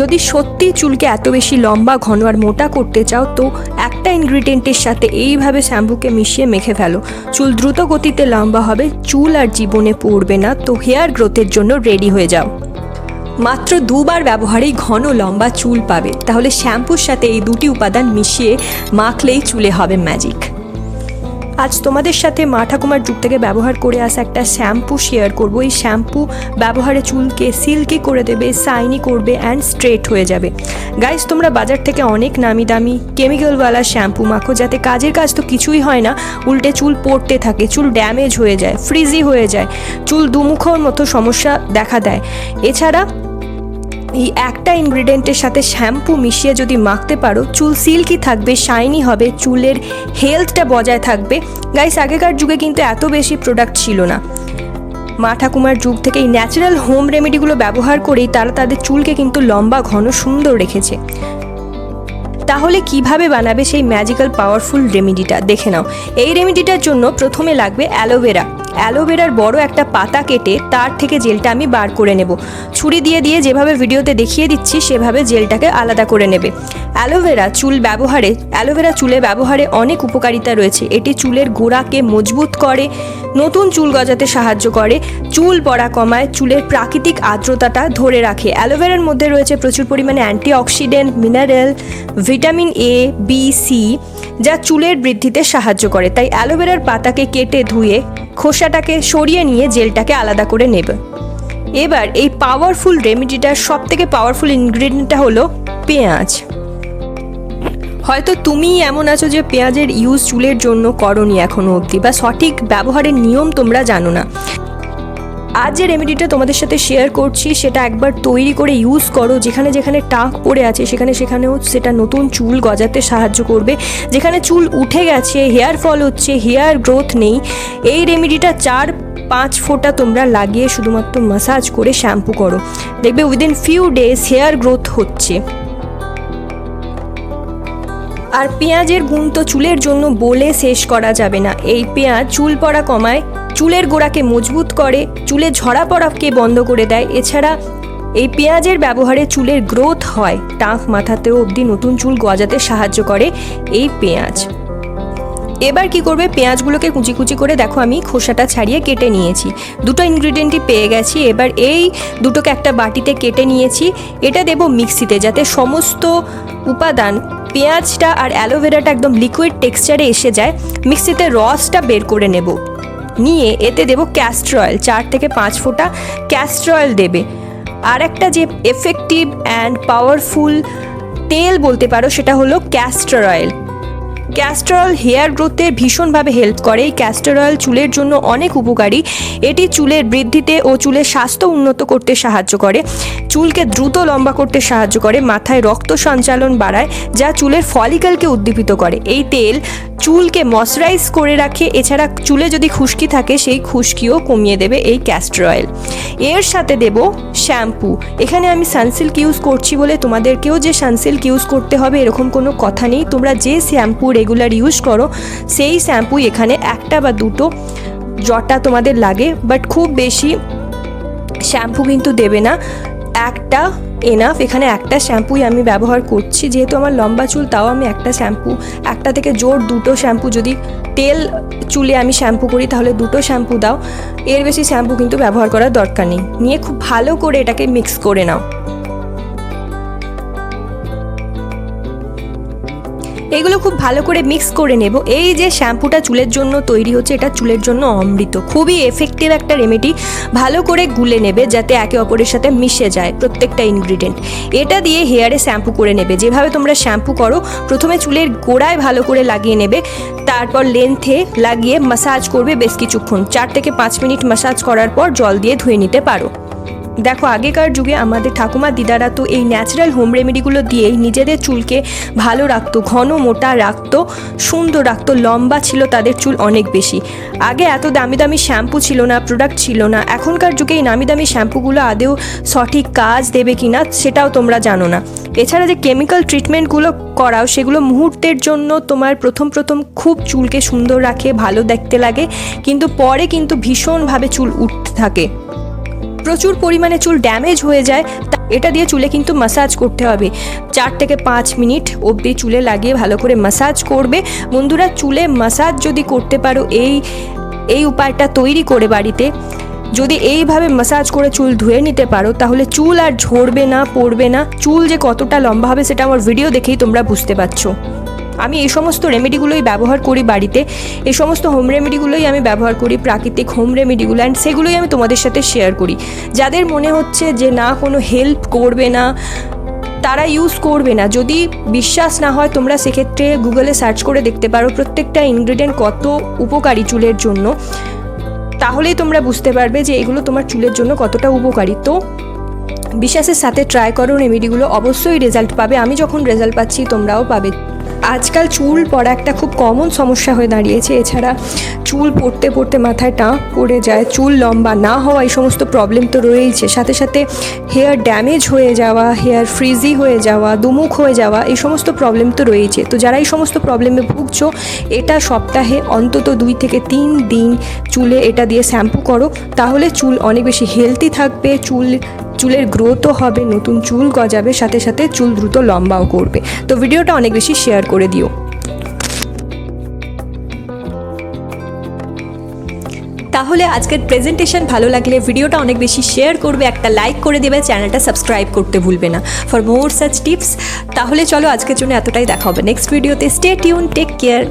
যদি সত্যি চুলকে এত বেশি লম্বা, ঘন আর মোটা করতে চাও, তো একটা ইনগ্রিডিয়েন্টের সাথে এইভাবে শ্যাম্পুকে মিশিয়ে মেখে ফেলো। চুল দ্রুত গতিতে লম্বা হবে, চুল আর জীবনে পড়বে না, তো হেয়ার গ্রোথের জন্য রেডি হয়ে যাও। মাত্র দুবার ব্যবহারেই ঘন লম্বা চুল পাবে। তাহলে শ্যাম্পুর সাথে এই দুটি উপাদান মিশিয়ে মাখলেই চুলে হবে ম্যাজিক আজ তোমাদের সাথে মা ঠাকুমার যুগ থেকে ব্যবহার করে আসা একটা শ্যাম্পু শেয়ার করব। এই শ্যাম্পু ব্যবহারে চুলকে সিল্কি করে দেবে সাইনি করবে অ্যান্ড স্ট্রেট হয়ে যাবে। গাইস তোমরা বাজার থেকে অনেক নামি দামি কেমিক্যালওয়ালা শ্যাম্পু মাখো, যাতে কাজের কাজ তো কিছুই হয় না। উল্টে চুল পড়তে থাকে, চুল ড্যামেজ হয়ে যায় ফ্রিজি হয়ে যায়। চুল দুমুখোর মতো সমস্যা দেখা দেয়। এছাড়া এই একটা ইনগ্রিডিয়েন্টের সাথে শ্যাম্পু মিশিয়ে যদি মাখতে পারো, চুল সিল্কি থাকবে শাইনি হবে, চুলের হেলথটা বজায় থাকবে। গাইস আগেকার যুগে কিন্তু এত বেশি প্রোডাক্ট ছিল না। মা ঠাকুমার যুগ থেকে এই ন্যাচারাল হোম রেমেডিগুলো ব্যবহার করেই তারা তাদের চুলকে কিন্তু লম্বা, ঘন, সুন্দর রেখেছে। তাহলে কীভাবে বানাবে সেই ম্যাজিক্যাল পাওয়ারফুল রেমেডিটা দেখে নাও। এই রেমেডিটার জন্য প্রথমে লাগবে অ্যালোভেরা অ্যালোভেরার বড় একটা পাতা কেটে তার থেকে জেলটা আমি বার করে নেব। ছুরি দিয়ে দিয়ে যেভাবে ভিডিওতে দেখিয়ে দিচ্ছি, সেভাবে জেলটাকে আলাদা করে নেবে। অ্যালোভেরা চুল ব্যবহারে, অ্যালোভেরা চুলে ব্যবহারে অনেক উপকারিতা রয়েছে। এটি চুলের গোড়াকে মজবুত করে, নতুন চুল গজাতে সাহায্য করে, চুল পড়া কমায়, চুলের প্রাকৃতিক আর্দ্রতাটা ধরে রাখে। অ্যালোভেরার মধ্যে রয়েছে প্রচুর পরিমাণে antioxidant, mineral, vitamin A B C যা চুলের বৃদ্ধিতে সাহায্য করে। তাই অ্যালোভেরার পাতাকে কেটে ধুয়ে খোসাটাকে সরিয়ে নিয়ে জেলটাকে আলাদা করে নেবে। এবার এই পাওয়ারফুল রেমেডিটার সব থেকে পাওয়ারফুল ইনগ্রিডিয়েন্টটা হলো পেঁয়াজ। হয়তো তুমি এমন আছো যে পেঁয়াজের ইউজ চুলের জন্য করনি এখনও অবধি, বা সঠিক ব্যবহারের নিয়ম তোমরা জানো না। আজ যে রেমেডিটা তোমাদের সাথে শেয়ার করছি, সেটা একবার তৈরি করে ইউজ করো, যেখানে যেখানে টাক পড়ে আছে, সেখানে সেখানেও সেটা নতুন চুল গজাতে সাহায্য করবে। যেখানে চুল উঠে গেছে হেয়ার ফল হচ্ছে হেয়ার গ্রোথ নেই, এই রেমেডিটা চার পাঁচ ফোঁটা তোমরা লাগিয়ে শুধুমাত্র মাসাজ করে শ্যাম্পু করো। দেখবে within few days hair growth হচ্ছে। আর পেঁয়াজের গুণ তো চুলের জন্য বলে শেষ করা যাবে না। এই পেঁয়াজ চুল পড়া কমায় চুলের গোড়াকে মজবুত করে, চুলে ঝরা পড়াকে বন্ধ করে দেয়। এছাড়া এই পেঁয়াজের ব্যবহারে চুলের গ্রোথ হয়, টাঁক মাথাতেও অবধি নতুন চুল গজাতে সাহায্য করে এই পেঁয়াজ। এবার কি করবে? পেঁয়াজগুলোকে কুচি কুচি করে দেখো আমি খোসাটা ছাড়িয়ে কেটে নিয়েছি। দুটো ইনগ্রিডিয়েন্টই পেয়ে গেছি। এবার এই দুটোকে একটা বাটিতে কেটে নিয়েছি। এটা দেব মিক্সিতে যাতে সমস্ত উপাদান, পেঁয়াজটা আর অ্যালোভেরাটা একদম লিকুইড টেক্সচারে এসে যায়। মিক্সিতে রসটা বের করে নেব। নিয়ে এতে দেব ক্যাস্টর অয়েল চার থেকে পাঁচ ফোঁটা ক্যাস্টর অয়েল দেবে। আর একটা যে এফেক্টিভ অ্যান্ড পাওয়ারফুল তেল বলতে পারো সেটা হলো castor oil castor oil hair গ্রোথে ভীষণভাবে হেল্প করে। এই ক্যাস্টর অয়েল চুলের জন্য অনেক উপকারী। এটি চুলের বৃদ্ধিতে ও চুলের স্বাস্থ্য উন্নত করতে সাহায্য করে। চুলকে দ্রুত লম্বা করতে সাহায্য করে। মাথায় রক্ত সঞ্চালন বাড়ায়, যা চুলের ফলিকালকে উদ্দীপিত করে। এই তেল চুলকে ময়শ্চারাইজ করে রাখে। এছাড়া চুলে যদি খুশকি থাকে, সেই খুশকিও কমিয়ে দেবে এই ক্যাস্টর অয়েল এর সাথে দেব শ্যাম্পু এখানে আমি সানসিল্ক ইউজ করছি বলে তোমাদেরকেও যে সানসিল্ক ইউজ করতে হবে, এরকম কোনো কথা নেই। তোমরা যে শ্যাম্পু রেগুলার ইউজ করো, সেই শ্যাম্পু এখানে একটা বা দুটো জটা তোমাদের লাগে। বাট খুব বেশি শ্যাম্পু কিন্তু দেবে না। একটা এনাফ এখানে একটা শ্যাম্পুই আমি ব্যবহার করছি। যেহেতু আমার লম্বা চুল, তাও আমি একটা শ্যাম্পু একটা থেকে জোর দুটো শ্যাম্পু যদি তেল চুলে আমি শ্যাম্পু করি, তাহলে দুটো শ্যাম্পু দাও। এর বেশি শ্যাম্পু কিন্তু ব্যবহার করার দরকার নেই। নিয়ে খুব ভালো করে এটাকে মিক্স করে নাও। এগুলো খুব ভালো করে মিক্স করে নেব। এই যে শ্যাম্পুটা চুলের জন্য তৈরি হচ্ছে, এটা চুলের জন্য অমৃত। খুবই এফেক্টিভ একটা রেমেডি ভালো করে গুলে নেবে যাতে একে অপরের সাথে মিশে যায় প্রত্যেকটা ইনগ্রিডিয়েন্ট এটা দিয়ে হেয়ারে শ্যাম্পু করে নেবে। যেভাবে তোমরা শ্যাম্পু করো, প্রথমে চুলের গোড়ায় ভালো করে লাগিয়ে নেবে। তারপর লেন্থে লাগিয়ে মাসাজ করবে বেশ কিছুক্ষণ। চার থেকে পাঁচ মিনিট মাসাজ করার পর জল দিয়ে ধুয়ে নিতে পারো। দেখো, আগেকার যুগে আমাদের ঠাকুমা দিদারা তো এই ন্যাচারাল হোম রেমেডিগুলো দিয়েই নিজেদের চুলকে ভালো রাখতো, ঘন মোটা রাখতো, সুন্দর রাখতো, লম্বা ছিল তাদের চুল অনেক বেশি। আগে এত দামি দামি শ্যাম্পু ছিল না প্রোডাক্ট ছিল না, এখনকার যুগে এই নামি দামি শ্যাম্পুগুলো আদেও সঠিক কাজ দেবে কি না সেটাও তোমরা জানো না। এছাড়া যে কেমিক্যাল ট্রিটমেন্টগুলো করাও, সেগুলো মুহূর্তের জন্য তোমার প্রথম প্রথম খুব চুলকে সুন্দর রাখে, ভালো দেখতে লাগে, কিন্তু পরে কিন্তু ভীষণভাবে চুল উঠতে থাকে। প্রচুর পরিমাণে চুল ড্যামেজ হয়ে যায়, তা- এটা দিয়ে চুলে কিন্তু মাসাজ করতে হবে। চার থেকে পাঁচ মিনিট অবধি চুলে লাগিয়ে ভালো করে মাসাজ করবে। বন্ধুরা, চুলে মাসাজ যদি করতে পারো, এই এই উপায়টা তৈরি করে বাড়িতে। যদি এইভাবে মাসাজ করে চুল ধুয়ে নিতে পারো, তাহলে চুল আর ঝরবে না, পড়বে না। চুল যে কতটা লম্বা হবে, সেটা আমার ভিডিও দেখেই তোমরা বুঝতে পারছ। আমি এই সমস্ত রেমেডিগুলোই ব্যবহার করি বাড়িতে। এই সমস্ত হোম রেমেডিগুলোই আমি ব্যবহার করি, প্রাকৃতিক হোম রেমেডিগুলো অ্যান্ড সেগুলোই আমি তোমাদের সাথে শেয়ার করি। যাদের মনে হচ্ছে যে না, কোনো হেল্প করবে না, তারা ইউজ করবে না। যদি বিশ্বাস না হয়, তোমরা সেক্ষেত্রে গুগলে সার্চ করে দেখতে পারো প্রত্যেকটা ইনগ্রিডিয়েন্ট কত উপকারী চুলের জন্য। তাহলেই তোমরা বুঝতে পারবে যে এগুলো তোমার চুলের জন্য কতটা উপকারী। তো বিশ্বাসের সাথে ট্রাই করো রেমেডিগুলো অবশ্যই রেজাল্ট পাবে। আমি যখন রেজাল্ট পাচ্ছি, তোমরাও পাবে। আজকাল চুল পড়া একটা খুব কমন সমস্যা হয়ে দাঁড়িয়েছে। এছাড়া চুল পড়তে পড়তে মাথায় টাঁক পড়ে যায়, চুল লম্বা না হওয়া এই সমস্ত প্রবলেম তো রয়েইছে। সাথে সাথে হেয়ার ড্যামেজ হয়ে যাওয়া হেয়ার ফ্রিজি হয়ে যাওয়া, দুমুখ হয়ে যাওয়া, এই সমস্ত প্রবলেম তো রয়েছে তো যারা এই সমস্ত প্রবলেমে ভুগছো, এটা সপ্তাহে অন্তত দুই থেকে তিন দিন চুলে এটা দিয়ে শ্যাম্পু করো। তাহলে চুল অনেক বেশি হেলদি থাকবে, চুল চুলের গ্রোথও হবে, নতুন চুল গজাবে, সাথে সাথে চুল দ্রুত লম্বাও করবে। তো ভিডিওটা অনেক বেশি শেয়ার করে দিও। তাহলে আজকের প্রেজেন্টেশন ভালো লাগলে ভিডিওটা অনেক বেশি শেয়ার করবে, একটা লাইক করে দেবে, চ্যানেলটা সাবস্ক্রাইব করতে ভুলবে না। ফর মোর সাচ টিপস তাহলে চলো আজকের জন্য এতটাই দেখা হবে। নেক্সট ভিডিওতে স্টে টিউন টেক কেয়ার